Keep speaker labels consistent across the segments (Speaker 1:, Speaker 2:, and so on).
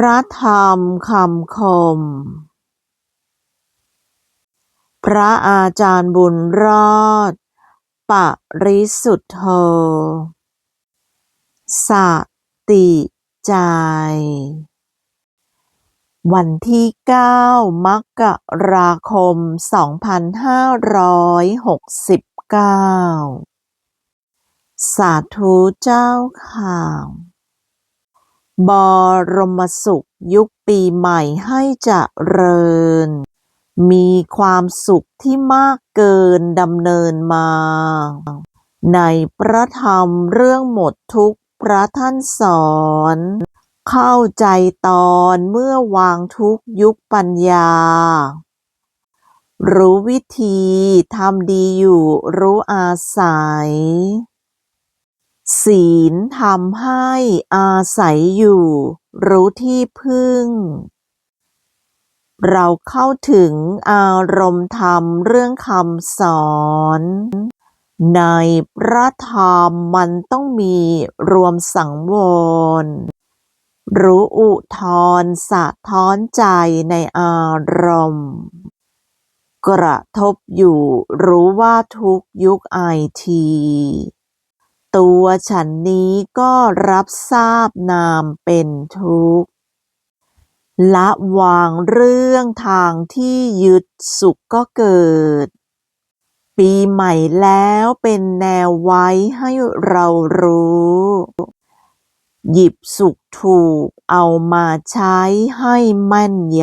Speaker 1: พระธรรมคำคม พระอาจารย์บุญรอด ปริสุทธโธสติใจ วันที่ 9 มกราคม 2569 สาธุเจ้าค่ะ บรมสุขยุคปีใหม่ให้เจริญ มีความสุขที่มากเกินดำเนินมา ในพระธรรมเรื่องหมดทุกพระท่านสอน เข้าใจตอนเมื่อวางทุกยุคปัญญา รู้วิธีทำดีอยู่รู้อาศัย ศีลทำให้อาศัยอยู่ รู้ที่พึ่ง เราเข้าถึงอารมณ์ธรรมเรื่องคำสอน ในพระธรรมมันต้องมีรวมสังวร รู้อุทธรสะท้อนใจในอารมณ์กระทบอยู่รู้ว่าทุกยุคไอที ตัวฉันนี้ก็รับทราบนามเป็นทุกข์ละวางเรื่องทางที่ยึดสุขก็เกิด ปีใหม่แล้วเป็นแนวไว้ให้เรารู้ หยิบสุขถูกเอามาใช้ให้แม่นย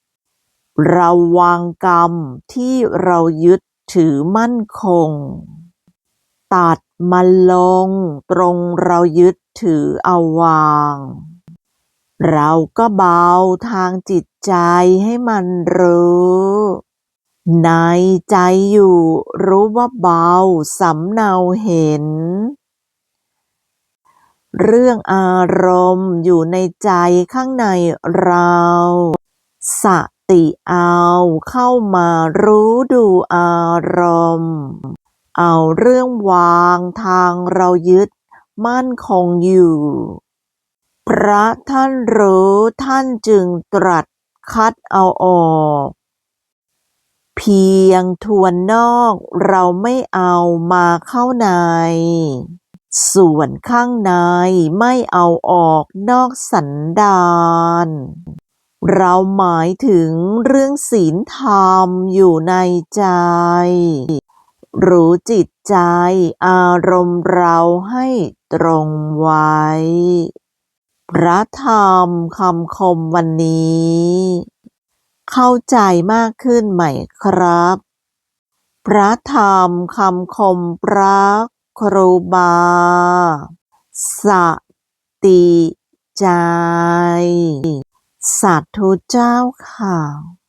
Speaker 1: ำราวางกรรมที่เรายึดถือมั่นคง ตัดมันลงตรงเรายึดถือเอาวาง เราก็เบาทางจิตใจให้มันรู้ในใจอยู่รู้ว่าเบาสำเนาเห็น เรื่องอารมณ์อยู่ในใจข้างในเราสติเอาเข้ามารู้ดูอารมณ์ เอาเรื่องวางทางเรายึดมั่นคงอยู่ พระท่านรู้ท่านจึงตรัสคัดเอาออก เพียงทวนนอกเราไม่เอามาเข้าใน ส่วนข้างในไม่เอาออกนอกสันดานเราหมายถึงเรื่องศีลธรรมอยู่ในใจ รู้จิตใจ อารมณ์เราให้ตรงไว้ พระธรรมคำคมวันนี้ เข้าใจมากขึ้นไหมครับ พระธรรมคำคมพระครูบา สติใจ สาธุเจ้าค่ะ